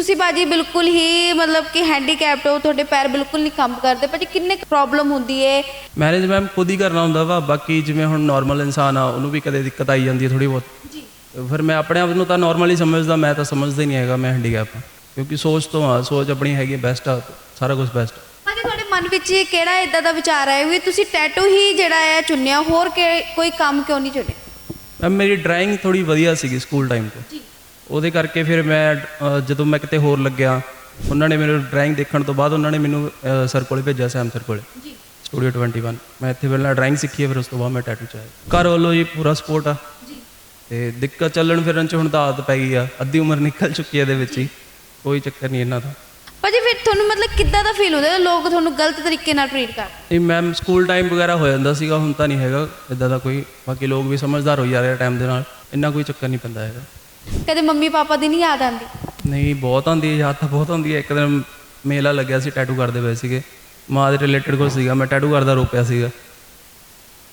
ਤੁਸੀਂ ਬਾਜੀ ਬਿਲਕੁਲ ਹੀ ਮਤਲਬ ਕਿ ਹੈਂਡੀਕੈਪਟ ਹੋ ਤੁਹਾਡੇ ਪੈਰ ਬਿਲਕੁਲ ਨਹੀਂ ਕੰਮ ਕਰਦੇ। ਭਾਜੀ ਕਿੰਨੇ ਪ੍ਰੋਬਲਮ ਹੁੰਦੀ ਏ? ਮੈਨੇਜ ਮੈਮ ਖੁਦ ਹੀ ਕਰਨਾ ਹੁੰਦਾ ਵਾ ਬਾਕੀ ਜਿਵੇਂ ਹੁਣ ਨਾਰਮਲ ਇਨਸਾਨ ਆ ਉਹਨੂੰ ਵੀ ਕਦੇ ਦਿੱਕਤ ਆਈ ਜਾਂਦੀ ਹੈ ਥੋੜੀ ਬਹੁਤ। ਜੀ। ਫਿਰ ਮੈਂ ਆਪਣੇ ਆਪ ਨੂੰ ਤਾਂ ਨਾਰਮਲ ਹੀ ਸਮਝਦਾ ਮੈਂ ਤਾਂ ਸਮਝਦਾ ਹੀ ਨਹੀਂ ਹੈਗਾ ਮੈਂ ਹੈਂਡੀਕੈਪ ਕਿਉਂਕਿ ਸੋਚ ਤੋਂ ਆ ਸੋਚ ਆਪਣੀ ਹੈਗੀ ਬੈਸਟ ਆ ਸਾਰਾ ਕੁਝ ਬੈਸਟ ਭਾਜੀ ਤੁਹਾਡੇ ਮਨ ਵਿੱਚ ਕਿਹੜਾ ਇਦਾਂ ਦਾ ਵਿਚਾਰ ਆਇਆ ਵੀ ਤੁਸੀਂ ਟੈਟੂ ਹੀ ਜਿਹੜਾ ਹੈ ਚੁਣਿਆ ਹੋਰ ਕੋਈ ਕੰਮ ਕਿਉਂ ਨਹੀਂ ਚੁਣਿਆ? ਮੈਮ ਮੇਰੀ ਡਰਾਇੰਗ ਥੋੜੀ ਵਧੀਆ ਸੀਗੀ ਸਕੂਲ ਟਾਈਮ ਤੋਂ। ਜੀ। ਉਹਦੇ ਕਰਕੇ ਫਿਰ ਮੈਂ ਜਦੋਂ ਮੈਂ ਕਿਤੇ ਹੋਰ ਲੱਗਿਆ ਉਹਨਾਂ ਨੇ ਮੈਨੂੰ ਡਰਾਇੰਗ ਦੇਖਣ ਤੋਂ ਬਾਅਦ ਉਹਨਾਂ ਨੇ ਮੈਨੂੰ ਸਰ ਕੋਲੇ ਭੇਜਿਆ ਸੈਮ ਸਰ ਕੋਲੇ। ਜੀ। ਸਟੂਡੀਓ 21 ਮੈਂ ਇੱਥੇ ਪਹਿਲਾਂ ਡਰਾਇੰਗ ਸਿੱਖੀ ਫਿਰ ਉਸ ਤੋਂ ਬਾਅਦ ਮੈਂ ਟੈਟੂ ਚ ਆਇਆ। ਘਰ ਵੱਲੋਂ ਜੀ ਪੂਰਾ ਸਪੋਰਟ ਆ। ਜੀ। ਤੇ ਦਿੱਕਤ ਚੱਲਣ ਫਿਰਨ ਚ ਹੁਣ ਤਾਂ ਆਦਤ ਪੈ ਗਈ ਆ। ਅੱਧੀ ਉਮਰ ਨਿਕਲ ਚੁੱਕੀ ਹੈ ਇਹਦੇ ਵਿੱਚ ਹੀ। ਕੋਈ ਚੱਕਰ ਨਹੀਂ ਇਹਨਾਂ ਦਾ। ਭਾਜੀ ਫਿਰ ਤੁਹਾਨੂੰ ਮਤਲਬ ਕਿੱਦਾਂ ਦਾ ਫੀਲ ਹੁੰਦਾ ਜਦੋਂ ਲੋਕ ਤੁਹਾਨੂੰ ਗਲਤ ਤਰੀਕੇ ਨਾਲ ਟ੍ਰੀਟ ਕਰਦੇ? ਇਹ ਮੈਮ ਸਕੂਲ ਟਾਈਮ ਵਗੈਰਾ ਹੋ ਜਾਂਦਾ ਸੀਗਾ ਹੁਣ ਤਾਂ ਨਹੀਂ ਹੈਗਾ। ਇਦਾਂ ਦਾ ਕੋਈ ਬਾਕੀ ਲੋਕ ਵੀ ਸਮਝਦਾਰ ਹੋਈ ਜਾ ਰਹੇ ਟਾਈਮ ਦੇ ਨਾਲ। ਇੰਨਾ ਕੋਈ ਚੱਕਰ ਨਹੀਂ ਪੈਂਦਾ ਹੈਗਾ। ਕਦੇ ਮੰਮੀ ਪਾਪਾ ਦੀ ਨਹੀਂ ਯਾਦ ਆਉਂਦੀ? ਨਹੀਂ ਬਹੁਤ ਆਉਂਦੀ ਹੈ ਯਾਦ ਤਾਂ ਬਹੁਤ ਆਉਂਦੀ ਹੈ। ਇੱਕ ਦਿਨ ਮੇਲਾ ਲੱਗਿਆ ਸੀ ਟੈਟੂ ਕਰਦੇ ਪਏ ਸੀਗੇ। ਮਾਂ ਦੇ ਰਿਲੇਟਡ ਕੋਈ ਸੀਗਾ ਮੈਂ ਟੈਟੂ ਕਰਦਾ ਰੋਪਿਆ ਸੀਗਾ।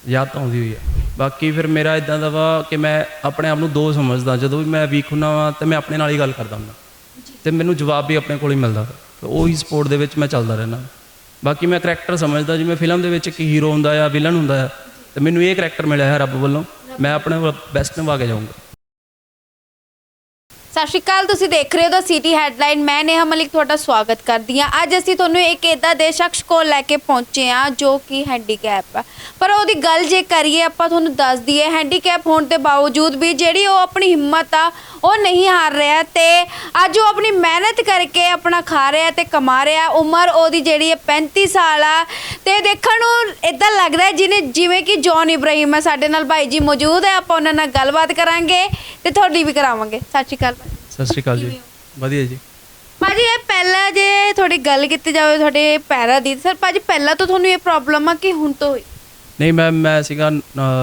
ਯਾਦ ਤਾਂ ਆਉਂਦੀ ਹੋਈ ਹੈ। ਬਾਕੀ ਫਿਰ ਮੇਰਾ ਇਦਾਂ ਦਾ ਵਾ ਕਿ ਮੈਂ ਆਪਣੇ ਆਪ ਨੂੰ ਦੋ ਸਮਝਦਾ। ਜਦੋਂ ਵੀ ਮੈਂ ਵੀਕ ਹੁੰਨਾ ਵਾਂ ਤੇ ਮੈਂ ਆਪਣੇ ਨਾਲ ਹੀ ਗੱਲ ਕਰਦਾ ਹੁੰਦਾ। ਤੇ ਮੈਨੂੰ ਜਵਾਬ ਵੀ ਆਪਣੇ ਕੋਲ ਹੀ ਮਿਲਦਾ। ਉਹੀ ਸਪੋਰਟ ਦੇ ਵਿੱਚ ਮੈਂ ਚੱਲਦਾ ਰਹਿਣਾ ਬਾਕੀ ਮੈਂ ਕਰੈਕਟਰ ਸਮਝਦਾ ਜਿਵੇਂ ਫਿਲਮ ਦੇ ਵਿੱਚ ਇੱਕ ਹੀਰੋ ਹੁੰਦਾ ਆ ਵਿਲਨ ਹੁੰਦਾ ਆ ਤੇ ਮੈਨੂੰ ਇਹ ਕਰੈਕਟਰ ਮਿਲਿਆ ਹੈ ਰੱਬ ਵੱਲੋਂ। ਮੈਂ ਆਪਣੇ ਬੈਸਟ ਨਿਭਾ ਕੇ ਜਾਊਂਗਾ। ਸਤਿ ਸ਼੍ਰੀ ਅਕਾਲ, ਤੁਸੀਂ ਦੇਖ ਰਹੇ ਹੋ ਦਾ ਸਿਟੀ ਹੈਡਲਾਈਨ ਮੈਂ ਨੇਹਾ ਮਲਿਕ ਤੁਹਾਡਾ ਸਵਾਗਤ ਕਰਦੀ ਹਾਂ। ਅੱਜ ਅਸੀਂ ਤੁਹਾਨੂੰ ਇੱਕ ਇਦਾਂ ਦੇ ਸ਼ਖਸ ਕੋਲ ਲੈ ਕੇ ਪਹੁੰਚੇ ਹਾਂ ਜੋ ਕਿ ਹੈਂਡੀਕੈਪ ਆ। ਪਰ ਉਹਦੀ ਗੱਲ ਜੇ ਕਰੀਏ, ਆਪਾਂ ਤੁਹਾਨੂੰ ਦੱਸ ਦਈਏ ਹੈਂਡੀਕੈਪ ਹੋਣ ਦੇ ਬਾਵਜੂਦ ਵੀ ਜਿਹੜੀ ਉਹ ਆਪਣੀ ਹਿੰਮਤ ਆ, ਉਹ ਨਹੀਂ ਹਾਰ ਰਿਹਾ ਤੇ ਅੱਜ ਉਹ ਆਪਣੀ ਮਿਹਨਤ ਕਰਕੇ ਆਪਣਾ ਖਾ ਰਿਹਾ ਤੇ ਕਮਾ ਰਿਹਾ। ਉਮਰ ਉਹਦੀ ਜਿਹੜੀ ਹੈ 35 ਸਾਲ ਆ ਤੇ ਦੇਖਣ ਨੂੰ ਇਦਾਂ ਲੱਗਦਾ ਹੈ ਜਿਵੇਂ ਜਿਵੇਂ ਕਿ ਜੌਨ ਇਬਰਾਹੀਮ ਆ। ਸਾਡੇ ਨਾਲ ਭਾਈ ਜੀ ਮੌਜੂਦ ਹੈ, ਆਪਾਂ ਉਹਨਾਂ ਨਾਲ ਗੱਲਬਾਤ ਕਰਾਂਗੇ ਤੇ ਤੁਹਾਡੀ ਵੀ ਕਰਾਵਾਂਗੇ। ਸਤਿ ਸ਼੍ਰੀ ਅਕਾਲ ਸਤਿ ਸ਼੍ਰੀ ਅਕਾਲ ਜੀ। ਵਧੀਆ ਜੀ। ਭਾਜੀ ਇਹ ਪਹਿਲਾਂ ਜੇ ਤੁਹਾਡੀ ਗੱਲ ਕੀਤੀ ਜਾਵੇ ਤੁਹਾਡੇ ਪੈਰਾਂ ਦੀ ਸਰ ਭਾਜੀ ਪਹਿਲਾਂ ਤੋਂ ਤੁਹਾਨੂੰ ਇਹ ਪ੍ਰੋਬਲਮ ਆ ਕਿ ਹੁਣ ਤੋਂ ਹੋਈ? ਨਹੀਂ ਮੈਂ ਮੈਂ ਸੀਗਾ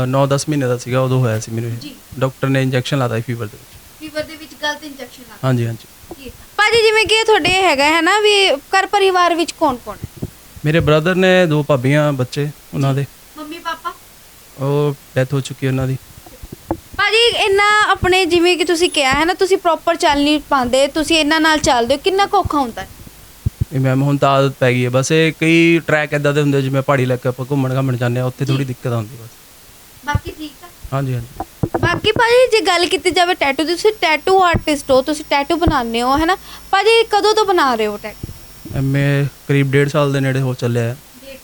9-10 ਮਹੀਨੇ ਦਾ ਸੀਗਾ ਉਦੋਂ ਹੋਇਆ ਸੀ ਮੈਨੂੰ ਇਹ। ਜੀ। ਡਾਕਟਰ ਨੇ ਇੰਜੈਕਸ਼ਨ ਲਾਤਾ ਸੀ ਫੀਵਰ ਦੇ ਵਿੱਚ। ਫੀਵਰ ਦੇ ਵਿੱਚ ਗਲਤ ਇੰਜੈਕਸ਼ਨ ਆ ਹਾਂਜੀ ਹਾਂਜੀ। ਭਾਜੀ ਜਿਵੇਂ ਕਿ ਇਹ ਤੁਹਾਡੇ ਹੈਗਾ ਹੈ ਨਾ ਵੀ ਘਰ ਪਰਿਵਾਰ ਵਿੱਚ ਕੌਣ ਕੌਣ ਹੈ? ਮੇਰੇ ਬ੍ਰਦਰ ਨੇ ਦੋ ਭਾਬੀਆਂ ਬੱਚੇ ਉਹਨਾਂ ਦੇ। Mummy papa? ਉਹ ਡੈਥ ਹੋ ਚੁੱਕੀ ਉਹਨਾਂ ਦੀ। ਭਾਜੀ ਇਹਨਾਂ ਆਪਣੇ ਜਿਵੇਂ ਕਿ ਤੁਸੀਂ ਕਿਹਾ ਹੈ ਨਾ ਤੁਸੀਂ ਪ੍ਰੋਪਰ ਚੱਲ ਨਹੀਂ ਪਾਉਂਦੇ ਤੁਸੀਂ ਇਹਨਾਂ ਨਾਲ ਚੱਲਦੇ ਹੋ ਕਿੰਨਾ ਕੁ ਔਖਾ ਹੁੰਦਾ ਹੈ? ਇਹ ਮੈਮ ਹੁਣ ਤਾਂ ਆਦਤ ਪੈ ਗਈ ਹੈ ਬਸ ਇਹ ਕਈ ਟਰੈਕ ਇਦਾਂ ਦੇ ਹੁੰਦੇ ਜਿਵੇਂ ਪਹਾੜੀ ਇਲਾਕੇ ਆਪਾਂ ਘੁੰਮਣ ਘਾਮਣ ਜਾਂਦੇ ਆ ਉੱਥੇ ਥੋੜੀ ਦਿੱਕਤ ਆਉਂਦੀ ਬਸ। ਬਾਕੀ ਠੀਕ ਆ ਹਾਂਜੀ ਹਾਂਜੀ। ਬਾਕੀ ਭਾਜੀ ਜੇ ਗੱਲ ਕੀਤੀ ਜਾਵੇ ਟੈਟੂ ਦੀ ਤੁਸੀਂ ਟੈਟੂ ਆਰਟਿਸਟ ਹੋ ਤੁਸੀਂ ਟੈਟੂ ਬਣਾਉਂਦੇ ਹੋ ਹੈ ਨਾ? ਭਾਜੀ ਕਦੋਂ ਤੋਂ ਬਣਾ ਰਹੇ ਹੋ ਟੈਟੂ ਮੈਂ ਕਰੀਬ 1.5 ਸਾਲ ਦੇ ਨੇੜੇ ਹੋ ਚੱਲਿਆ ਹੈ।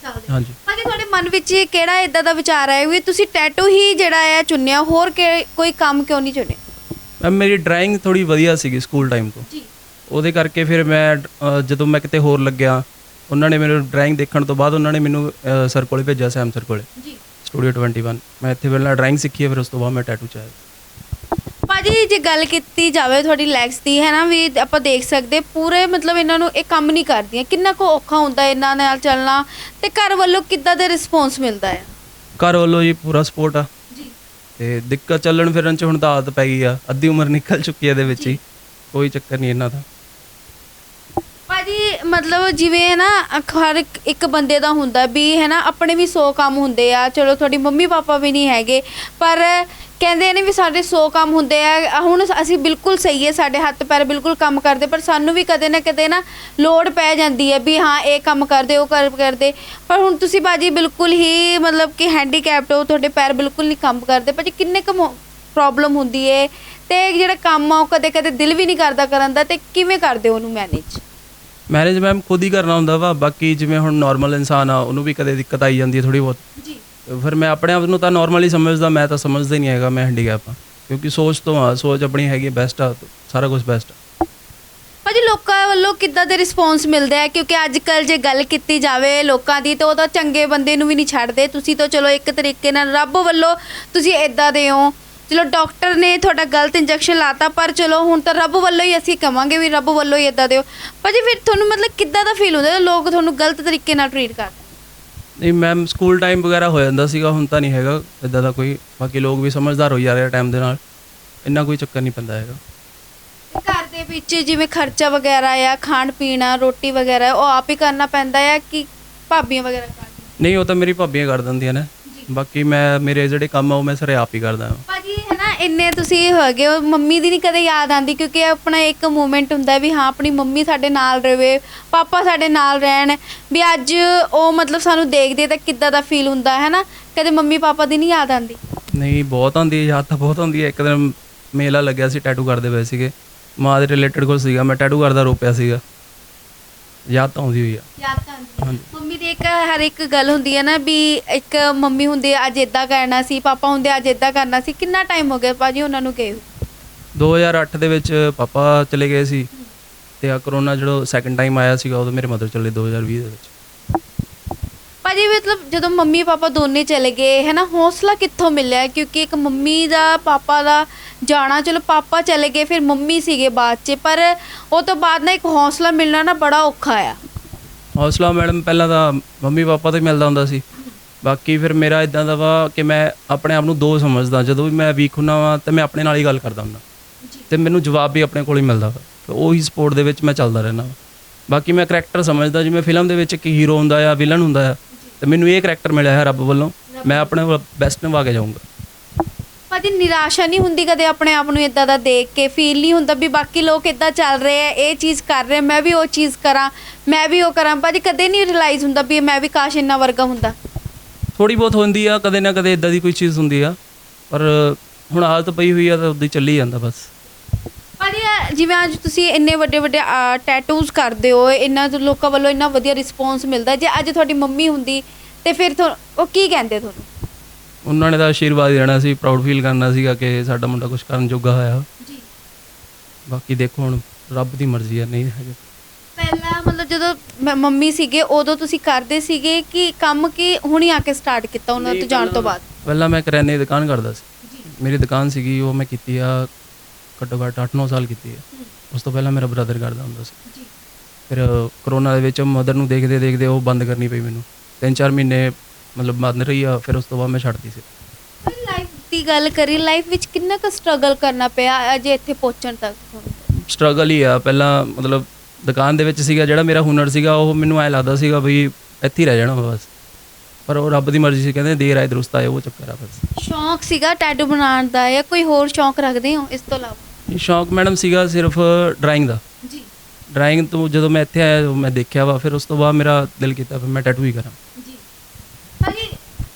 ਡੇਢ ਸਾਲ ਦੇ ਹਾਂਜੀ। ਭਾਜੀ ਤੁਹਾਡੇ ਮਨ ਵਿੱਚ ਕਿਹੜਾ ਇਦਾਂ ਦਾ ਵਿਚਾਰ ਆਇਆ ਵੀ ਤੁਸੀਂ ਟੈਟੂ ਹੀ ਜਿਹੜਾ ਹੈ ਚੁਣਿਆ ਹੋਰ ਕਿ- ਕੋਈ ਕੰਮ ਕਿਉਂ ਨਹੀਂ ਚੁਣਿਆ? ਮੈਮ ਮੇਰੀ ਡਰਾਇੰਗ ਥੋੜੀ ਵਧੀਆ ਸੀਗੀ ਸਕੂਲ ਟਾਈਮ ਤੋਂ। ਜੀ। ਉਹਦੇ ਕਰਕੇ ਫਿਰ ਮੈਂ ਅ, ਜਦੋਂ ਮੈਂ ਕਿਤੇ ਹੋਰ ਲੱਗਿਆ ਉਹਨਾਂ ਨੇ ਮੈਨੂੰ ਡਰਾਇੰਗ ਦੇਖਣ ਤੋਂ ਬਾਅਦ ਉਹਨਾਂ ਨੇ ਮੈਨੂੰ ਸਰ ਕੋਲੇ ਭੇਜਿਆ ਸੈਮ ਸਰ ਕੋਲੇ। ਜੀ। ਸਟੂਡੀਓ 21 ਮੈਂ ਇੱਥੇ ਪਹਿਲਾਂ ਡਰਾਇੰਗ ਸਿੱਖੀ ਹੈ ਫਿਰ ਉਸ ਤੋਂ ਬਾਅਦ ਮੈਂ ਟੈਟੂ ਚ ਆਇਆ। ਭਾਜੀ ਜੇ ਗੱਲ ਕੀਤੀ ਜਾਵੇ ਤੁਹਾਡੀ ਲੈਗਸ ਦੀ ਹੈ ਨਾ ਵੀ ਆਪਾਂ ਦੇਖ ਸਕਦੇ ਪੂਰੇ ਮਤਲਬ ਇਹਨਾਂ ਨੂੰ ਇਹ ਕੰਮ ਨਹੀਂ ਕਰਦੀਆਂ। ਕਿੰਨਾ ਕੁ ਔਖਾ ਹੁੰਦਾ ਇਹਨਾਂ ਨਾਲ ਚੱਲਣਾ ਤੇ ਘਰ ਵੱਲੋਂ ਕਿੱਦਾਂ ਦੇ ਰਿਸਪੌਂਸ ਮਿਲਦਾ ਹੈ? ਘਰ ਵੱਲੋਂ ਜੀ ਪੂਰਾ ਸਪੋਰਟ ਆ। ਜੀ। ਤੇ ਦਿੱਕਤ ਚੱਲਣ ਫਿਰਨ ਚ ਹੁਣ ਤਾਂ ਆਦਤ ਪੈ ਗਈ ਆ। ਅੱਧੀ ਉਮਰ ਨਿਕਲ ਚੁੱਕੀ ਹੈ ਇਹਦੇ ਵਿੱਚ ਹੀ। ਕੋਈ ਚੱਕਰ ਨਹੀਂ ਇਹਨਾਂ ਦਾ। ਭਾਜੀ ਮਤਲਬ ਜਿਵੇਂ ਨਾ ਅਖ- ਹਰ ਇੱਕ- ਇੱਕ ਬੰਦੇ ਦਾ ਹੁੰਦਾ ਵੀ ਹੈ ਨਾ ਆਪਣੇ ਵੀ 100 ਕੰਮ ਹੁੰਦੇ ਆ। ਚਲੋ ਤੁਹਾਡੀ ਮੰਮੀ ਪਾਪਾ ਵੀ ਨਹੀਂ ਹੈਗੇ ਪਰ ਕਹਿੰਦੇ ਨੇ ਵੀ ਸਾਡੇ 100 ਕੰਮ ਹੁੰਦੇ ਆ ਹੁਣ ਅਸੀਂ ਬਿਲਕੁਲ ਸਹੀ ਹੈ ਸਾਡੇ ਹੱਥ ਪੈਰ ਬਿਲਕੁਲ ਕੰਮ ਕਰਦੇ ਪਰ ਸਾਨੂੰ ਵੀ ਕਦੇ ਨਾ ਕਦੇ ਨਾ ਲੋੜ ਪੈ ਜਾਂਦੀ ਹੈ ਵੀ ਹਾਂ ਇਹ ਕੰਮ ਕਰਦੇ ਉਹ ਕਰ ਕਰਦੇ। ਪਰ ਹੁਣ ਤੁਸੀਂ ਬਾਜੀ ਬਿਲਕੁਲ ਹੀ ਮਤਲਬ ਕਿ ਹੈਂਡੀਕੈਪਟ ਹੋ ਤੁਹਾਡੇ ਪੈਰ ਬਿਲਕੁਲ ਨਹੀਂ ਕੰਮ ਕਰਦੇ। ਭਾਜੀ ਕਿੰਨੇ ਕੁ ਪ੍ਰੋਬਲਮ ਹੁੰਦੀ ਹੈ ਤੇ ਜਿਹੜਾ ਕੰਮ ਆ ਉਹ ਕਦੇ ਕਦੇ ਦਿਲ ਵੀ ਨਹੀਂ ਕਰਦਾ ਕਰਨ ਦਾ ਤੇ ਕਿਵੇਂ ਕਰਦੇ ਉਹਨੂੰ ਮੈਨੇਜ ਮੈਨੇਜ ਮੈਮ ਖੁਦ ਹੀ ਕਰਨਾ ਹੁੰਦਾ ਵਾ ਬਾਕੀ ਜਿਵੇਂ ਹੁਣ ਨਾਰਮਲ ਇਨਸਾਨ ਆ ਉਹਨੂੰ ਵੀ ਕਦੇ ਦਿੱਕਤ ਆਈ ਜਾਂਦੀ ਹੈ ਥੋੜੀ ਬਹੁਤ। ਫਿਰ ਮੈਂ ਆਪਣੇ ਆਪ ਨੂੰ ਤਾਂ ਨਾਰਮਲ ਸਮਝਦਾ, ਮੈਂ ਤਾਂ ਸਮਝਦਾ ਹੀ ਨਹੀਂ ਹੈਗਾ, ਮੈਂ ਹੈਂਡੀਕੈਪ ਆ ਕਿਉਂਕਿ ਸੋਚ ਤੋਂ ਆ, ਸੋਚ ਆਪਣੀ ਹੈਗੀ ਬੈਸਟ ਆ, ਸਾਰਾ ਕੁਝ ਬੈਸਟ ਆ। ਭਾਜੀ, ਲੋਕਾਂ ਵੱਲੋਂ ਕਿੱਦਾਂ ਦੇ ਰਿਸਪੌਂਸ ਮਿਲਦਾ ਹੈ ਕਿਉਂਕਿ ਅੱਜ ਕੱਲ ਜੇ ਗੱਲ ਕੀਤੀ ਜਾਵੇ ਲੋਕਾਂ ਦੀ, ਤਾਂ ਉਹ ਤਾਂ ਚੰਗੇ ਬੰਦੇ ਨੂੰ ਵੀ ਨਹੀਂ ਛੱਡਦੇ। ਤੁਸੀਂ ਤਾਂ ਚਲੋ ਇੱਕ ਤਰੀਕੇ ਨਾਲ ਰੱਬ ਵੱਲੋਂ ਤੁਸੀਂ ਇਦਾਂ ਦੇ ਹੋ। ਚਲੋ ਡਾਕਟਰ ਨੇ ਤੁਹਾਡਾ ਗਲਤ ਇੰਜੈਕਸ਼ਨ ਲਾਤਾ, ਪਰ ਚਲੋ, ਹੁਣ ਤਾਂ ਰੱਬ ਵੱਲੋਂ ਹੀ ਅਸੀਂ ਕਵਾਂਗੇ ਵੀ ਰੱਬ ਵੱਲੋਂ ਹੀ ਇਦਾਂ ਦੇ ਹੋ। ਭਾਜੀ, ਫਿਰ ਤੁਹਾਨੂੰ ਮਤਲਬ ਕਿੱਦਾਂ ਦਾ ਫੀਲ ਹੁੰਦਾ ਜਦੋਂ ਲੋਕ ਤੁਹਾਨੂੰ ਗਲਤ ਤਰੀਕੇ ਨਾਲ ਟ੍ਰੀਟ ਕਰਦੇ? ਨਹੀਂ ਮੈਮ ਸਕੂਲ ਟਾਈਮ ਵਗੈਰਾ ਹੋ ਜਾਂਦਾ ਸੀਗਾ ਹੁਣ ਤਾਂ ਨਹੀਂ ਹੈਗਾ ਇਦਾਂ ਦਾ ਕੋਈ। ਬਾਕੀ ਲੋਕ ਵੀ ਸਮਝਦਾਰ ਹੋਈ ਜਾ ਰਹੇ ਟਾਈਮ ਦੇ ਨਾਲ। ਇੰਨਾ ਕੋਈ ਚੱਕਰ ਨਹੀਂ ਪੈਂਦਾ ਹੈਗਾ। ਘਰ ਦੇ ਵਿੱਚ ਜਿਵੇਂ ਖਰਚਾ ਵਗੈਰਾ ਆ ਖਾਣ ਪੀਣਾ ਰੋਟੀ ਵਗੈਰਾ ਉਹ ਆਪ ਹੀ ਕਰਨਾ ਪੈਂਦਾ ਹੈ ਕਿ ਭਾਬੀਆਂ ਵਗੈਰਾ ਕਰਦੀਆਂ ਨਹੀਂ ਉਹ ਤਾਂ ਮੇਰੀ ਭਾਬੀਆਂ ਕਰ ਦਿੰਦੀਆਂ ਨੇ। ਬਾਕੀ ਮੈਂ ਮੇਰੇ ਜਿਹੜੇ ਕੰਮ ਆ ਉਹ ਮੈਂ ਸਾਰੇ ਆਪ ਹੀ ਕਰਦਾ ਹਾਂ ਹੈ। ਇੰਨੇ ਤੁਸੀਂ ਹੈਗੇ ਹੋ ਮੰਮੀ ਦੀ ਨਹੀਂ ਕਦੇ ਯਾਦ ਆਂਦੀ ਕਿਉਂਕਿ ਇਹ ਆਪਣਾ ਇੱਕ ਮੂਮੈਂਟ ਹੁੰਦਾ ਵੀ ਹਾਂ ਆਪਣੀ ਮੰਮੀ ਸਾਡੇ ਨਾਲ ਰਵੇ ਪਾਪਾ ਸਾਡੇ ਨਾਲ ਰਹਿਣ ਵੀ ਅੱਜ ਉਹ ਮਤਲਬ ਸਾਨੂੰ ਦੇਖਦੇ ਤਾਂ ਕਿੱਦਾਂ ਦਾ ਫੀਲ ਹੁੰਦਾ ਹੈ ਨਾ? ਕਦੇ ਮੰਮੀ ਪਾਪਾ ਦੀ ਨਹੀਂ ਯਾਦ ਆਂਦੀ ਨਹੀਂ ਬਹੁਤ ਆਉਂਦੀ ਹੈ ਯਾਦ ਤਾਂ ਬਹੁਤ ਆਉਂਦੀ ਹੈ। ਇੱਕ ਦਿਨ ਮੇਲਾ ਲੱਗਿਆ ਸੀ ਟੈਟੂ ਕਰਦੇ ਪਏ ਸੀਗੇ। ਮਾਂ ਦੇ ਰਿਲੇਟਡ ਕੋਲ ਸੀਗਾ ਮੈਂ ਟੈਟੂ ਕਰਦਾ ਰੋ ਪਿਆ ਸੀਗਾ। ਯਾਦ ਤਾਂ ਆਉਂਦੀ ਹੋਈ ਆ। ਯਾਦ ਮੰਮੀ ਦੀ ਇੱਕ ਹਰ ਇੱਕ ਗੱਲ ਹੁੰਦੀ ਹੈ ਨਾ ਵੀ ਇੱਕ ਮੰਮੀ ਹੁੰਦੀ ਅੱਜ ਇਦਾਂ ਕਰਨਾ ਸੀ ਪਾਪਾ ਹੁੰਦੇ ਅੱਜ ਇਦਾਂ ਕਰਨਾ ਸੀ। ਕਿੰਨਾ ਟਾਈਮ ਹੋ ਗਿਆ ਭਾਜੀ ਉਹਨਾਂ ਨੂੰ ਗਏ ਹੋਏ? 2008 ਦੇ ਵਿੱਚ ਪਾਪਾ ਚਲੇ ਗਏ ਸੀ ਤੇ ਆ ਕਰੋਨਾ ਜਿਹੜਾ ਸੈਕੰਡ ਟਾਈਮ ਆਇਆ ਸੀਗਾ ਉਦੋਂ ਮੇਰੇ ਮਦਰ ਚਲੇ 2020 ਦੇ ਵਿੱਚ। ਭਾਜੀ ਮਤਲਬ ਜਦੋਂ ਮੰਮੀ ਪਾਪਾ ਦੋਨੇ ਚਲੇ ਗਏ ਹੈ ਨਾ ਹੌਸਲਾ ਕਿੱਥੋਂ ਮਿਲਿਆ? ਕਿਉਂਕਿ ਇੱਕ ਮੰਮੀ ਦਾ ਪਾਪਾ ਦਾ ਜਾਣਾ ਚਲੋ ਪਾਪਾ ਚਲੇ ਗਏ ਫਿਰ ਮੰਮੀ ਸੀਗੇ ਬਾਅਦ 'ਚ ਪਰ ਉਹ ਤੋਂ ਬਾਅਦ ਨਾ ਇੱਕ ਹੌਸਲਾ ਮਿਲਣਾ ਨਾ ਬੜਾ ਔਖਾ ਆ। ਹੌਸਲਾ ਮੈਡਮ ਪਹਿਲਾਂ ਤਾਂ ਮੰਮੀ ਪਾਪਾ ਤੋਂ ਹੀ ਮਿਲਦਾ ਹੁੰਦਾ ਸੀ। ਬਾਕੀ ਫਿਰ ਮੇਰਾ ਇਦਾਂ ਦਾ ਵਾ ਕਿ ਮੈਂ ਆਪਣੇ ਆਪ ਨੂੰ ਦੋ ਸਮਝਦਾ, ਜਦੋਂ ਵੀ ਮੈਂ ਵੀਕ ਹੁੰਨਾ ਵਾਂ ਤੇ ਮੈਂ ਆਪਣੇ ਨਾਲ ਹੀ ਗੱਲ ਕਰਦਾ ਹੁੰਦਾ। ਤੇ ਮੈਨੂੰ ਜਵਾਬ ਵੀ ਆਪਣੇ ਕੋਲ ਹੀ ਮਿਲਦਾ ਵਾ। ਤੇ ਉਹੀ ਸਪੋਰਟ ਦੇ ਵਿੱਚ ਮੈਂ ਚੱਲਦਾ ਰਹਿਣਾ ਵਾ। ਬਾਕੀ ਮੈਂ ਕਰੈਕਟਰ ਸਮਝਦਾ, ਜਿਵੇਂ ਫਿਲਮ ਦੇ ਵਿੱਚ ਇੱਕ ਹੀਰੋ ਹੁੰਦਾ ਆ ਵਿਲਨ ਹੁੰਦਾ ਆ, ਤੇ ਮੈਨੂੰ ਇਹ ਕਰੈਕਟਰ ਮਿਲਿਆ ਹੈ ਰੱਬ ਵੱਲੋਂ। ਮੈਂ ਆਪਣੇ ਬੈਸਟ ਨਿਭਾ ਕੇ ਜਾਊਂਗਾ। ਭਾਜੀ ਨਿਰਾਸ਼ਾ ਨਹੀਂ ਹੁੰਦੀ ਕਦੇ ਆਪਣੇ ਆਪ ਨੂੰ ਇਦਾਂ ਦਾ ਦੇਖ ਕੇ ਫੀਲ ਨਹੀਂ ਹੁੰਦਾ ਵੀ ਬਾਕੀ ਲੋਕ ਇਦਾਂ ਚੱਲ ਰਹੇ ਆ ਇਹ ਚੀਜ਼ ਕਰ ਰਹੇ ਮੈਂ ਵੀ ਉਹ ਚੀਜ਼ ਕਰਾਂ ਮੈਂ ਵੀ ਉਹ ਕਰਾਂ ਭਾਜੀ ਕਦੇ ਨਹੀਂ ਰਿਅਲਾਈਜ਼ ਹੁੰਦਾ ਵੀ ਮੈਂ ਵੀ ਕਾਸ਼ ਇੰਨਾ ਵਰਗਾ ਹੁੰਦਾ। ਥੋੜੀ ਬਹੁਤ ਹੁੰਦੀ ਆ ਕਦੇ ਨਾ ਕਦੇ ਇਦਾਂ ਦੀ ਕੋਈ ਚੀਜ਼ ਹੁੰਦੀ ਆ ਪਰ ਹੁਣ ਹਾਲਤ ਪਈ ਹੋਈ ਆ ਤਾਂ ਉਦਾਂ ਚੱਲੀ ਜਾਂਦਾ ਬਸ। ਭਾਜੀ ਇਹ ਜਿਵੇਂ ਅੱਜ ਤੁਸੀਂ ਇੰਨੇ ਵੱਡੇ ਵੱਡੇ ਟੈਟੂਜ਼ ਕਰਦੇ ਹੋ ਇੰਨਾ ਤੋਂ ਲੋਕਾਂ ਵੱਲੋਂ ਇੰਨਾ ਵਧੀਆ ਰਿਸਪੌਂਸ ਮਿਲਦਾ ਜੇ ਅੱਜ ਤੁਹਾਡੀ ਮੰਮੀ ਹੁੰਦੀ ਤੇ ਫਿਰ ਤੁਹਾ- ਉਹ ਕੀ ਕਹਿੰਦੇ ਤੁਹਾਨੂੰ? ਉਹਨਾਂ ਨੇ ਤਾਂ ਆਸ਼ੀਰਵਾਦ ਹੀ ਦੇਣਾ ਸੀ ਪ੍ਰਾਊਡ ਫੀਲ ਕਰਨਾ ਸੀਗਾ ਕਿ ਸਾਡਾ ਮੁੰਡਾ ਕੁਝ ਕਰਨ ਜੋਗਾ ਹੋਇਆ। ਜੀ। ਬਾਕੀ ਦੇਖੋ ਹੁਣ ਰੱਬ ਦੀ ਮਰਜ਼ੀ ਆ ਨਹੀਂ ਹੈਗੇ। ਪਹਿਲਾਂ ਮਤਲਬ ਜਦੋਂ ਮ- ਮੰਮੀ ਸੀਗੇ ਉਦੋਂ ਤੁਸੀਂ ਕਰਦੇ ਸੀਗੇ ਕਿ ਕੰਮ ਕੀ ਹੁਣੀ ਆ ਕੇ ਸਟਾਰਟ ਕੀਤਾ ਉਹਨਾਂ ਤੋਂ ਜਾਣ ਤੋਂ ਬਾਅਦ? ਪਹਿਲਾਂ ਮੈਂ ਕਰਿਆਨੇ ਦੀ ਦੁਕਾਨ ਕਰਦਾ ਸੀ। ਮੇਰੀ ਦੁਕਾਨ ਸੀਗੀ ਉਹ ਮੈਂ ਕੀਤੀ ਆ ਘੱਟੋ ਘੱਟ 8-9 ਸਾਲ ਕੀਤੀ ਆ। ਉਸ ਤੋਂ ਪਹਿਲਾਂ ਮੇਰਾ ਬ੍ਰਦਰ ਕਰਦਾ ਹੁੰਦਾ ਸੀ। ਜੀ। ਫਿਰ ਕਰੋਨਾ ਦੇ ਵਿੱਚ ਮਦਰ ਨੂੰ ਦੇਖਦੇ ਦੇਖਦੇ ਉਹ ਬੰਦ ਕਰਨੀ ਪਈ ਮੈਨੂੰ। 3-4 ਮਹੀਨੇ ਮਤਲਬ ਬੰਦ ਰਹੀ ਆ ਫਿਰ ਉਸ ਤੋਂ ਬਾਅਦ ਮੈਂ ਛੱਡਤੀ ਸੀ। ਲਾਈਫ ਦੀ ਗੱਲ ਕਰੀ ਲਾਈਫ ਵਿੱਚ ਕਿੰਨਾ ਕੁ ਸਟਰਗਲ ਕਰਨਾ ਪਿਆ ਅਜੇ ਇੱਥੇ ਪਹੁੰਚਣ ਤੱਕ? ਤੁਹਾਨੂੰ ਸਟਰਗਲ ਹੀ ਆ। ਪਹਿਲਾਂ ਮਤਲਬ ਦੁਕਾਨ ਦੇ ਵਿੱਚ ਸੀਗਾ ਜਿਹੜਾ ਮੇਰਾ ਹੁਨਰ ਸੀਗਾ ਉਹ ਮੈਨੂੰ ਐ ਲੱਗਦਾ ਸੀਗਾ ਵੀ ਇੱਥੇ ਹੀ ਰਹਿ ਜਾਣਾ ਬਸ। ਪਰ ਉਹ ਰੱਬ ਦੀ ਮਰਜ਼ੀ ਸੀ ਕਹਿੰਦੇ ਦੇਰ ਆਏ ਦਰੁਸਤ ਆਏ ਉਹ ਚੱਕਰ ਆ ਬਸ। ਸ਼ੌਂਕ ਸੀਗਾ ਟੈਟੂ ਬਣਾਉਣ ਦਾ ਜਾਂ ਕੋਈ ਹੋਰ ਸ਼ੌਂਕ ਰੱਖਦੇ ਹੋ ਇਸ ਤੋਂ ਇਲਾਵਾ? ਇਹ ਸ਼ੌਂਕ ਮੈਡਮ ਸੀਗਾ ਸਿਰਫ ਡਰਾਇੰਗ ਦਾ। ਜੀ। ਡਰਾਇੰਗ ਤੋਂ ਜਦੋਂ ਮੈਂ ਇੱਥੇ ਆਇਆ ਮੈਂ ਦੇਖਿਆ ਵਾ ਫਿਰ ਉਸ ਤੋਂ ਬਾਅਦ ਮੇਰਾ ਦਿਲ ਕੀਤਾ ਫਿਰ ਮੈਂ ਟੈਟੂ ਹੀ ਕਰਾਂ। ਜੀ।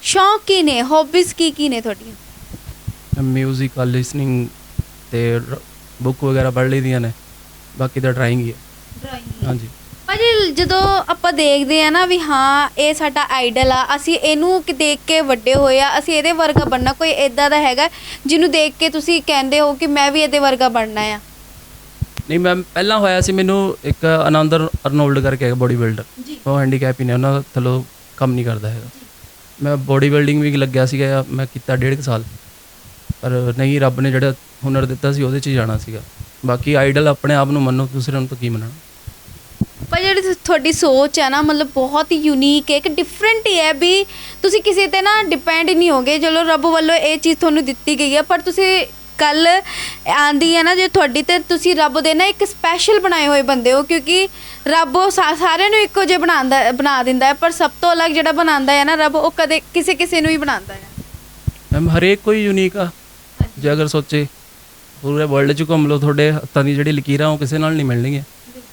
ਸ਼ੌਂਕ ਕੀ ਨੇ ਹੌਬੀਜ਼ ਕੀ ਕੀ ਨੇ ਤੁਹਾਡੀਆਂ ਮਿਊਜ਼ਿਕ ਲਿਸਨਿੰਗ ਤੇ ਬੁੱਕ ਵਗੈਰਾ ਪੜ੍ਹ ਲਈਆਂ ਨੇ ਬਾਕੀ ਤਾਂ ਡਰਾਇੰਗ ਹੀ ਹੈ ਡਰਾਇੰਗ ਹਾਂਜੀ ਭਾਜੀ ਜਦੋਂ ਆਪਾਂ ਦੇਖਦੇ ਆ ਨਾ ਵੀ ਹਾਂ ਇਹ ਸਾਡਾ ਆਈਡਲ ਆ ਅਸੀਂ ਇਹਨੂੰ ਕਿ ਦੇਖ ਕੇ ਵੱਡੇ ਹੋਏ ਆ ਅਸੀਂ ਇਹਦੇ ਵਰਗਾ ਬਣਨਾ ਕੋਈ ਇਦਾਂ ਦਾ ਹੈਗਾ ਜਿਹਨੂੰ ਦੇਖ ਕੇ ਤੁਸੀਂ ਕਹਿੰਦੇ ਹੋ ਕਿ ਮੈਂ ਵੀ ਇਹਦੇ ਵਰਗਾ ਬਣਨਾ ਆ ਨਹੀਂ ਮੈਂ ਪਹਿਲਾਂ ਹੋਇਆ ਸੀ ਮੈਨੂੰ ਇੱਕ ਆਨੰਦ ਅਰਨੋਲਡ ਕਰਕੇ ਬੋਡੀ ਬਿਲਡਰ ਉਹ ਹੈਂਡੀਕੈਪ ਹੀ ਨੇ ਉਹਨਾਂ ਦਾ ਥੱਲੋਂ ਕੰਮ ਨਹੀਂ ਕਰਦਾ ਹੈਗਾ ਮੈਂ ਬੋਡੀ ਬਿਲਡਿੰਗ ਵੀ ਲੱਗਿਆ ਸੀਗਾ ਮੈਂ ਕੀਤਾ ਡੇਢ ਕੁ ਸਾਲ। ਪਰ ਨਹੀਂ, ਰੱਬ ਨੇ ਜਿਹੜਾ ਹੁਨਰ ਦਿੱਤਾ ਸੀ, ਉਹਦੇ 'ਚ ਹੀ ਜਾਣਾ ਸੀਗਾ। ਬਾਕੀ ਆਈਡਲ ਆਪਣੇ ਆਪ ਨੂੰ ਮੰਨੋ ਦੂਸਰੇ ਨੂੰ ਤਾਂ ਕੀ ਮੰਨਣਾ? ਪਰ ਜਿਹੜੀ ਤੁਹਾਡੀ ਸੋਚ ਹੈ ਨਾ, ਮਤਲਬ ਬਹੁਤ ਹੀ ਯੂਨੀਕ ਹੈ, ਇੱਕ ਡਿਫਰੈਂਟ ਹੀ ਹੈ ਵੀ ਤੁਸੀਂ ਕਿਸੇ ਤੇ ਨਾ ਡਿਪੈਂਡ ਨਹੀਂ ਹੋਗੇ। ਚਲੋ, ਰੱਬ ਵੱਲੋਂ ਇਹ ਚੀਜ਼ ਤੁਹਾਨੂੰ ਦਿੱਤੀ ਗਈ ਹੈ, ਪਰ ਤੁਸੀਂ ਕੱਲ ਆਂਦੀ ਹੈ ਨਾ ਜੇ ਤੁਹਾਡੀ ਤੇ ਤੁਸੀਂ ਰੱਬ ਦੇ ਨਾ ਇੱਕ ਸਪੈਸ਼ਲ ਬਣਾਏ ਹੋਏ ਬੰਦੇ ਹੋ ਕਿਉਂਕਿ ਰੱਬ ਉਹ ਸਾ- ਸਾਰਿਆਂ ਨੂੰ ਇੱਕੋ ਜਿਹਾ ਬਣਾਉਂਦਾ ਬਣਾ ਦਿੰਦਾ ਹੈ ਪਰ ਸਭ ਤੋਂ ਅਲੱਗ ਜਿਹੜਾ ਬਣਾਉਂਦਾ ਹੈ ਨਾ ਰੱਬ ਉਹ ਕਦੇ ਕਿਸੇ ਕਿਸੇ ਨੂੰ ਹੀ ਬਣਾਉਂਦਾ ਹੈ। ਮੈਮ ਹਰੇਕ ਕੋਈ ਯੂਨੀਕ ਆ ਜੇ ਅਗਰ ਸੋਚੇ ਪੂਰੇ ਵਰਲਡ 'ਚ ਘੁੰਮ ਲਓ ਤੁਹਾਡੇ ਹੱਥਾਂ ਦੀ ਜਿਹੜੀ ਲਕੀਰਾਂ ਉਹ ਕਿਸੇ ਨਾਲ ਨਹੀਂ ਮਿਲਣਗੀਆਂ।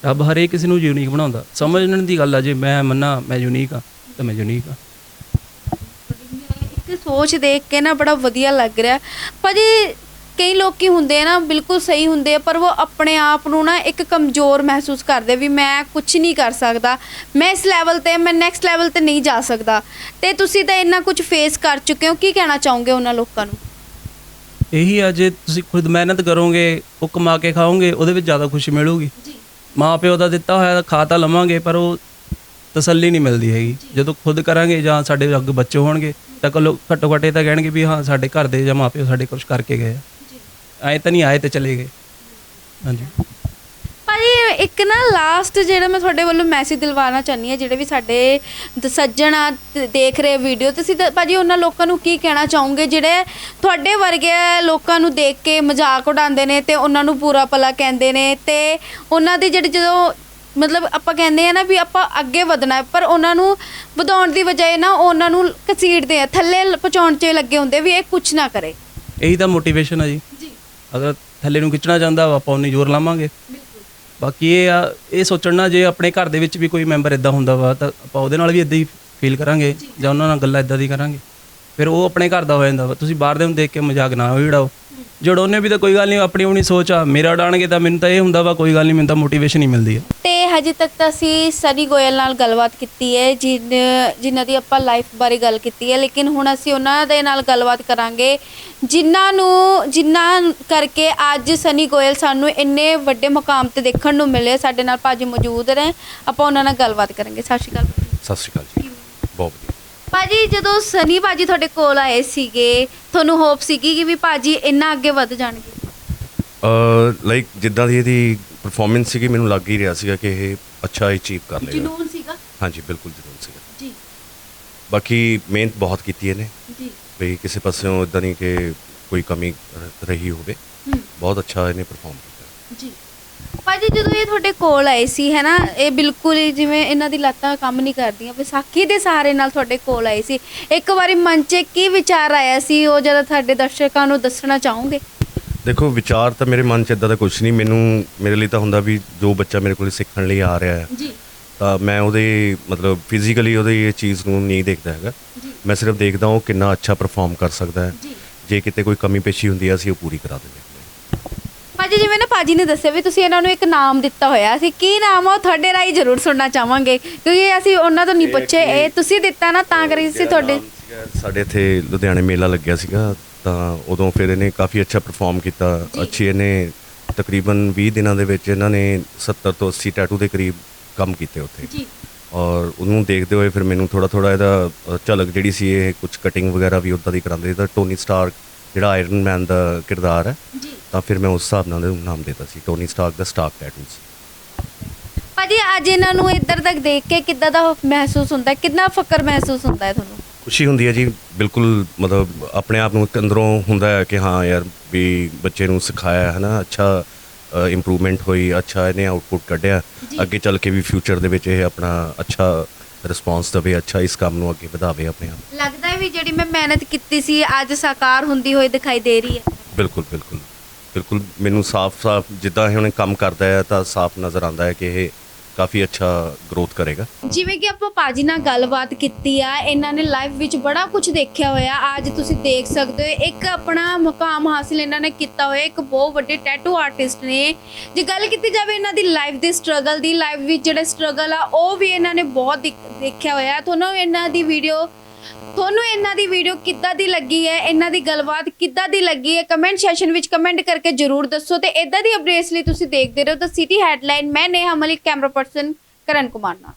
ਰੱਬ ਹਰੇਕ ਕਿਸੇ ਨੂੰ ਯੂਨੀਕ ਬਣਾਉਂਦਾ। ਸਮਝਣ ਦੀ ਗੱਲ ਆ ਜੇ ਮੈਂ ਮੰਨਾਂ ਮੈਂ ਯੂਨੀਕ ਆ ਤਾਂ ਮੈਂ ਯੂਨੀਕ ਆ। ਇੱਕ ਸੋਚ ਦੇਖ ਕੇ ਨਾ ਬੜਾ ਵਧੀਆ ਲੱਗ ਰਿਹਾ। ਭਾਜੀ ਕਈ ਲੋਕੀ ਹੁੰਦੇ ਆ ਨਾ ਬਿਲਕੁਲ ਸਹੀ ਹੁੰਦੇ ਆ ਪਰ ਉਹ ਆਪਣੇ ਆਪ ਨੂੰ ਨਾ ਇੱਕ ਕਮਜ਼ੋਰ ਮਹਿਸੂਸ ਕਰਦੇ ਵੀ ਮੈਂ ਕੁਝ ਨਹੀਂ ਕਰ ਸਕਦਾ ਮੈਂ ਇਸ ਲੈਵਲ ਤੇ ਮੈਂ ਨੈਕਸਟ ਲੈਵਲ ਤੇ ਨਹੀਂ ਜਾ ਸਕਦਾ। ਤੇ ਤੁਸੀਂ ਤਾਂ ਇੰਨਾ ਕੁਝ ਫੇਸ ਕਰ ਚੁੱਕੇ ਹੋ ਕੀ ਕਹਿਣਾ ਚਾਹੋਗੇ ਉਹਨਾਂ ਲੋਕਾਂ ਨੂੰ? ਇਹੀ ਆ ਜੇ ਤੁਸੀਂ ਖੁਦ ਮਿਹਨਤ ਕਰੋਗੇ ਉਹ ਕਮਾ ਕੇ ਖਾਓਗੇ ਉਹਦੇ ਵਿੱਚ ਜ਼ਿਆਦਾ ਖੁਸ਼ੀ ਮਿਲੂਗੀ। ਜੀ। ਮਾਂ ਪਿਓ ਦਾ ਦਿੱਤਾ ਹੋਇਆ ਤਾਂ ਖਾ ਤਾਂ ਲਵਾਂਗੇ ਪਰ ਉਹ ਤਸੱਲੀ ਨਹੀਂ ਮਿਲਦੀ ਹੈਗੀ। ਜਦੋਂ ਖੁਦ ਕਰਾਂਗੇ ਜਾਂ ਸਾਡੇ ਅੱਗੇ ਬੱਚੇ ਹੋਣਗੇ ਤਾਂ ਘੱਟੋ ਘੱਟ ਤਾਂ ਕਹਿਣਗੇ ਵੀ ਹਾਂ ਸਾਡੇ ਘਰ ਦੇ ਜਾਂ ਮਾਂ ਪਿਓ ਸਾਡੇ ਕੁਝ ਕਰਕੇ ਗਏ ਆ। ਆਏ ਤਾਂ ਨਹੀਂ ਆਏ ਤੇ ਚਲੇ ਗਏ। ਹਾਂਜੀ। ਭਾਜੀ ਇੱਕ ਨਾ ਲਾਸਟ ਜਿਹੜਾ ਮੈਂ ਤੁਹਾਡੇ ਵੱਲੋਂ ਮੈਸੇਜ ਦਿਲਵਾਉਣਾ ਚਾਹਨੀ ਹਾਂ ਜਿਹੜੇ ਵੀ ਸਾਡੇ ਦ- ਸੱਜਣ ਆ ਤੇ ਦੇਖ ਰਹੇ ਵੀਡੀਓ ਤੁਸੀਂ ਤਾਂ ਭਾਜੀ ਉਹਨਾਂ ਲੋਕਾਂ ਨੂੰ ਕੀ ਕਹਿਣਾ ਚਾਹੋਗੇ? ਜਿਹੜੇ ਤੁਹਾਡੇ ਵਰਗੇ ਲੋਕਾਂ ਨੂੰ ਦੇਖ ਕੇ ਮਜ਼ਾਕ ਉਡਾਉਂਦੇ ਨੇ ਤੇ ਉਹਨਾਂ ਨੂੰ ਬੁਰਾ ਭਲਾ ਕਹਿੰਦੇ ਨੇ ਤੇ ਉਹਨਾਂ ਦੀ ਜਿਹੜੀ ਜਦੋਂ ਮਤਲਬ ਆਪਾਂ ਕਹਿੰਦੇ ਆ ਨਾ ਵੀ ਆਪਾਂ ਅੱਗੇ ਵਧਣਾ ਹੈ, ਪਰ ਉਹਨਾਂ ਨੂੰ ਵਧਾਉਣ ਦੀ ਬਜਾਏ ਨਾ ਉਹਨਾਂ ਨੂੰ ਘਸੀੜਦੇ ਆ ਥੱਲੇ ਲ- ਪਹੁੰਚਾਉਣ 'ਚ ਲੱਗੇ ਹੁੰਦੇ ਵੀ ਇਹ ਕੁਝ ਨਾ ਕਰੇ। ਇਹੀ ਤਾਂ ਮੋਟੀਵੇਸ਼ਨ ਆ ਜੀ। ਅਗਰ ਥੱਲੇ ਨੂੰ ਖਿੱਚਣਾ ਚਾਹੁੰਦਾ ਵਾ, ਆਪਾਂ ਉਨੀ ਜ਼ੋਰ ਲਾਵਾਂਗੇ। ਬਾਕੀ ਇਹ ਆ, ਇਹ ਸੋਚਣਾ ਜੇ ਆਪਣੇ ਘਰ ਦੇ ਵਿੱਚ ਵੀ ਕੋਈ ਮੈਂਬਰ ਇਦਾਂ ਹੁੰਦਾ ਵਾ, ਤਾਂ ਆਪਾਂ ਉਹਦੇ ਨਾਲ ਵੀ ਇਦਾਂ ਹੀ ਫੀਲ ਕਰਾਂਗੇ ਜਾਂ ਉਹਨਾਂ ਨਾਲ ਗੱਲਾਂ ਇਦਾਂ ਦੀ ਕਰਾਂਗੇ। ਫਿਰ ਉਹ ਆਪਣੇ ਘਰ ਦਾ ਹੋ ਜਾਂਦਾ ਵਾ। ਤੁਸੀਂ ਬਾਹਰ ਦੇ ਨੂੰ ਦੇਖ ਕੇ ਮਜ਼ਾਕ ਨਾ ਉਡਾਓ ਜੜੋਨੇ ਵੀ ਤਾਂ ਕੋਈ ਗੱਲ ਨਹੀਂ ਆਪਣੀ ਆਪਣੀ ਸੋਚ ਆ। ਮੇਰਾ ਉਡਾਣਗੇ ਤਾਂ ਮੈਨੂੰ ਤਾਂ ਇਹ ਹੁੰਦਾ ਵਾ ਕੋਈ ਗੱਲ ਨਹੀਂ ਮੈਨੂੰ ਤਾਂ ਮੋਟੀਵੇਸ਼ਨ ਹੀ ਮਿਲਦੀ ਹੈ ਤੇ ਹਜੇ ਤੱਕ ਤਾਂ ਅਸੀਂ ਸਨੀ ਗੋਇਲ ਨਾਲ ਗੱਲਬਾਤ ਕੀਤੀ ਹੈ ਜਿਨ ਜਿਨ੍ਹਾਂ ਦੀ ਆਪਾਂ ਲਾਈਫ ਬਾਰੇ ਗੱਲ ਕੀਤੀ ਹੈ। ਲੇਕਿਨ ਹੁਣ ਅਸੀਂ ਉਹਨਾਂ ਦੇ ਨਾਲ ਗੱਲਬਾਤ ਕਰਾਂਗੇ। ਜਿਨ੍ਹਾਂ ਨੂੰ ਜਿਨ੍ਹਾਂ ਕਰਕੇ ਅੱਜ ਸਨੀ ਗੋਇਲ ਸਾਨੂੰ ਇੰਨੇ ਵੱਡੇ ਮੁਕਾਮ ਤੇ ਦੇਖਣ ਨੂੰ ਮਿਲੇ ਸਾਡੇ ਨਾਲ ਭਾਜੀ ਮੌਜੂਦ ਨੇ। ਆਪਾਂ ਉਹਨਾਂ ਨਾਲ ਗੱਲਬਾਤ ਕਰਾਂਗੇ। ਸਤਿ ਸ਼੍ਰੀ ਅਕਾਲ। ਸਤਿ ਸ਼੍ਰੀ ਅਕਾਲ ਜੀ। ਬਹੁਤ ਵਧੀਆ। ਭਾਜੀ ਜਦੋਂ ਸਨੀ ਭਾਜੀ ਤੁਹਾਡੇ ਕੋਲ ਆਏ ਸੀਗੇ ਤੁਹਾਨੂੰ ਹੋਪ ਸੀਗੀ ਕਿ ਵੀ ਭਾਜੀ ਇੰਨਾ ਅੱਗੇ ਵੱਧ ਜਾਣਗੇ? ਅ ਲਾਈਕ ਜਿੱਦਾਂ ਦੀ ਇਹਦੀ ਪਰਫਾਰਮੈਂਸ ਸੀਗੀ ਮੈਨੂੰ ਲੱਗ ਹੀ ਰਿਹਾ ਸੀਗਾ ਕਿ ਇਹ ਅੱਛਾ ਅਚੀਵ ਕਰ ਲਏਗਾ। ਜਨੂਨ ਸੀਗਾ? ਹਾਂਜੀ ਬਿਲਕੁਲ ਜ਼ਰੂਰ ਸੀਗਾ। ਜੀ। ਬਾਕੀ ਮਿਹਨਤ ਬਹੁਤ ਕੀਤੀ ਇਹਨੇ। ਜੀ। ਵੀ ਕਿਸੇ ਪਾਸਿਓਂ ਇਦਾਂ ਨਹੀਂ ਕਿ ਕੋਈ ਕਮੀ ਰ- ਰਹੀ ਹੋਵੇ। ਹੂੰ। ਬਹੁਤ ਅੱਛਾ ਇਹਨੇ ਪਰਫਾਰਮ ਕੀਤਾ। ਜੀ। ਭਾਜੀ ਜਦੋਂ ਇਹ ਤੁਹਾਡੇ ਕੋਲ ਆਏ ਸੀ ਹੈ ਨਾ ਇਹ ਬਿਲਕੁਲ ਹੀ ਜਿਵੇਂ ਇਹਨਾਂ ਦੀ ਲੱਤਾਂ ਕੰਮ ਨਹੀਂ ਕਰਦੀਆਂ ਵਿਸਾਖੀ ਦੇ ਸਹਾਰੇ ਨਾਲ ਤੁਹਾਡੇ ਕੋਲ ਆਏ ਸੀ। ਇੱਕ ਵਾਰੀ ਮਨ 'ਚ ਕੀ ਵਿਚਾਰ ਆਇਆ ਸੀ ਉਹ ਜਦੋਂ ਤੁਹਾਡੇ ਦਰਸ਼ਕਾਂ ਨੂੰ ਦੱਸਣਾ ਚਾਹੋਗੇ? ਦੇਖੋ ਵਿਚਾਰ ਤਾਂ ਮੇਰੇ ਮਨ 'ਚ ਇਦਾਂ ਦਾ ਕੁਝ ਨਹੀਂ ਮੈਨੂੰ ਮੇਰੇ ਲਈ ਤਾਂ ਹੁੰਦਾ ਵੀ ਜੋ ਬੱਚਾ ਮੇਰੇ ਕੋਲ ਸਿੱਖਣ ਲਈ ਆ ਰਿਹਾ ਹੈ ਜੀ। ਤਾਂ ਮੈਂ ਉਹਦੇ ਮਤਲਬ ਫਿਜ਼ੀਕਲੀ ਉਹਦੀ ਇਹ ਚੀਜ਼ ਨੂੰ ਨਹੀਂ ਦੇਖਦਾ ਹੈਗਾ। ਮੈਂ ਸਿਰਫ ਦੇਖਦਾ ਹਾਂ ਉਹ ਕਿੰਨਾ ਅੱਛਾ ਪਰਫਾਰਮ ਕਰ ਸਕਦਾ ਹੈ। ਜੀ। ਜੇ ਕਿਤੇ ਕੋਈ ਕਮੀ ਪੇਸ਼ੀ ਹੁੰਦੀ ਹੈ ਅਸੀਂ ਉਹ ਪੂਰੀ ਕਰਾ ਦਿੰਦੇ ਹਾਂ। ਭਾਜੀ ਜਿਵੇਂ ਨਾ ਭਾਜੀ ਨੇ ਦੱਸਿਆ ਵੀ ਤੁਸੀਂ ਇਹਨਾਂ ਨੂੰ ਇੱਕ ਨਾਮ ਦਿੱਤਾ ਹੋਇਆ ਸੀ ਕੀ ਨਾਮ ਆ ਉਹ ਤੁਹਾਡੇ ਰਾਹੀਂ ਜ਼ਰੂਰ ਸੁਣਨਾ ਚਾਹਾਂਗੇ ਕਿਉਂਕਿ ਅਸੀਂ ਉਹਨਾਂ ਤੋਂ ਨਹੀਂ ਪੁੱਛੇ ਇਹ ਤੁਸੀਂ ਦਿੱਤਾ ਨਾ ਤਾਂ ਅਸੀਂ ਜਿਹੜਾ ਤੁਹਾਡੇ ਸਾਡੇ ਇੱਥੇ ਲੁਧਿਆਣੇ ਮੇਲਾ ਲੱਗਿਆ ਸੀਗਾ ਤਾਂ ਉਦੋਂ ਫਿਰ ਇਹਨੇ ਕਾਫੀ ਅੱਛਾ ਪਰਫਾਰਮ ਕੀਤਾ। ਅੱਛੀ ਇਹਨੇ ਤਕਰੀਬਨ 20 ਦਿਨਾਂ ਦੇ ਵਿੱਚ ਇਹਨਾਂ ਨੇ 70 ਤੋਂ 80 ਟੈਟੂ ਦੇ ਕਰੀਬ ਕੰਮ ਕੀਤੇ ਉੱਥੇ। ਜੀ। ਔਰ ਉਹਨੂੰ ਦੇਖਦੇ ਹੋਏ ਫਿਰ ਮੈਨੂੰ ਥੋੜਾ ਥੋੜਾ ਇਹਦਾ ਝਲਕ ਜਿਹੜੀ ਸੀ ਇਹ ਕੁਝ ਕਟਿੰਗ ਵਗੈਰਾ ਵੀ ਉਦਾਂ ਦੀ ਕਰਾਉਂਦੇ ਤਾਂ ਟੋਨੀ ਸਟਾਰਕ ਜਿਹੜਾ ਆਇਰਨ ਮੈਨ ਦਾ ਕਿਰਦਾਰ ਹੈ ਜੀ। ਤਾਂ ਫਿਰ ਮੈਂ ਉਸ ਹਿਸਾਬ ਨਾਲ ਉਹਨੂੰ ਨਾਮ ਦਿੱਤਾ ਸੀ ਟੋਨੀ ਸਟਾਰਕ ਦਾ ਸਟਾਰਕ ਟੈਟੂਸ ਭਾਜੀ ਅੱਜ ਇਹਨਾਂ ਨੂੰ ਇੱਧਰ ਤੱਕ ਦੇਖ ਕੇ ਕਿੱਦਾਂ ਦਾ ਮਹਿਸੂਸ ਹੁੰਦਾ ਕਿੰਨਾ ਫਕਰ ਮਹਿਸੂਸ ਹੁੰਦਾ ਹੈ ਤੁਹਾਨੂੰ? ਖੁਸ਼ੀ ਹੁੰਦੀ ਹੈ ਜੀ ਬਿਲਕੁਲ ਮਤਲਬ ਆਪਣੇ ਆਪ ਨੂੰ ਅੰਦਰੋਂ ਹੁੰਦਾ ਹੈ ਕਿ ਹਾਂ ਯਾਰ ਵੀ ਬੱਚੇ ਨੂੰ ਸਿਖਾਇਆ ਹੈ ਨਾ ਅੱਛਾ ਇੰਪਰੂਵਮੈਂਟ ਹੋਈ ਅੱਛਾ ਇਹਨੇ ਆਊਟਪੁੱਟ ਕੱਢਿਆ। ਅੱਗੇ ਚੱਲ ਕੇ ਵੀ ਫਿਊਚਰ ਦੇ ਵਿੱਚ ਇਹ ਆਪਣਾ ਅੱਛਾ ਰਿਸਪੌਂਸ ਦੇਵੇ ਅੱਛਾ ਇਸ ਕੰਮ ਨੂੰ ਅੱਗੇ ਵਧਾਵੇ ਆਪਣੇ ਆਪ। ਲੱਗਦਾ ਹੈ ਵੀ ਜਿਹੜੀ ਮੈਂ ਮਿਹਨਤ ਕੀਤੀ ਸੀ ਅੱਜ ਸਾਕਾਰ ਹੁੰਦੀ ਹੋਈ ਦਿਖਾਈ ਦੇ ਰਹੀ ਹੈ। ਬਿਲਕੁਲ ਬਿਲਕੁਲ। ਬਿਲਕੁਲ ਮੈਨੂੰ ਸਾਫ਼-ਸਾਫ਼ ਜਿੱਦਾਂ ਇਹ ਹੁਣ ਕੰਮ ਕਰਦਾ ਹੈ ਤਾਂ ਸਾਫ਼ ਨਜ਼ਰ ਆਉਂਦਾ ਹੈ ਕਿ ਇਹ ਕਾਫੀ ਅੱਛਾ ਗਰੋਥ ਕਰੇਗਾ। ਜਿਵੇਂ ਕਿ ਆਪਾਂ ਪਾਜੀ ਨਾਲ ਗੱਲਬਾਤ ਕੀਤੀ ਆ, ਇਹਨਾਂ ਨੇ ਲਾਈਫ ਵਿੱਚ ਬੜਾ ਕੁਝ ਦੇਖਿਆ ਹੋਇਆ। ਅੱਜ ਤੁਸੀਂ ਦੇਖ ਸਕਦੇ ਹੋ, ਇੱਕ ਆਪਣਾ ਮੁਕਾਮ ਹਾਸਿਲ ਇਹਨਾਂ ਨੇ ਕੀਤਾ ਹੋਇਆ, ਇੱਕ ਬਹੁਤ ਵੱਡੇ ਟੈਟੂ ਆਰਟਿਸਟ ਨੇ। ਜੇ ਗੱਲ ਕੀਤੀ ਜਾਵੇ ਇਹਨਾਂ ਦੀ ਲਾਈਫ ਦੀ ਸਟਰਗਲ ਦੀ ਲਾਈਫ ਵਿੱਚ ਜਿਹੜਾ ਸਟਰਗਲ ਆ, ਉਹ ਵੀ ਇਹਨਾਂ ਨੇ ਬਹੁਤ ਦੇਖਿਆ ਹੋਇਆ। ਤੁਹਾਨੂੰ ਇਹਨਾਂ ਦੀ ਵੀਡੀਓ ਤੁਹਾਨੂੰ ਇਹਨਾਂ ਦੀ ਵੀਡੀਓ ਕਿੱਦਾਂ ਦੀ ਲੱਗੀ ਹੈ? ਇਹਨਾਂ ਦੀ ਗੱਲਬਾਤ ਕਿੱਦਾਂ ਦੀ ਲੱਗੀ ਹੈ? ਕਮੈਂਟ ਸੈਸ਼ਨ ਵਿੱਚ ਕਮੈਂਟ ਕਰਕੇ ਜਰੂਰ ਦੱਸੋ ਤੇ ਇਦਾਂ ਦੀ ਅਪਡੇਟਸ ਲਈ ਤੁਸੀਂ ਦੇਖਦੇ ਰਹੋ। ਤਾਂ ਸਿਟੀ ਹੈਡਲਾਈਨ ਮੈਂ ਨੇਹਾ ਮਲਿਕ ਕੈਮਰਾ ਪਰਸਨ ਕਰਨ ਕੁਮਾਰ ਨਾਲ।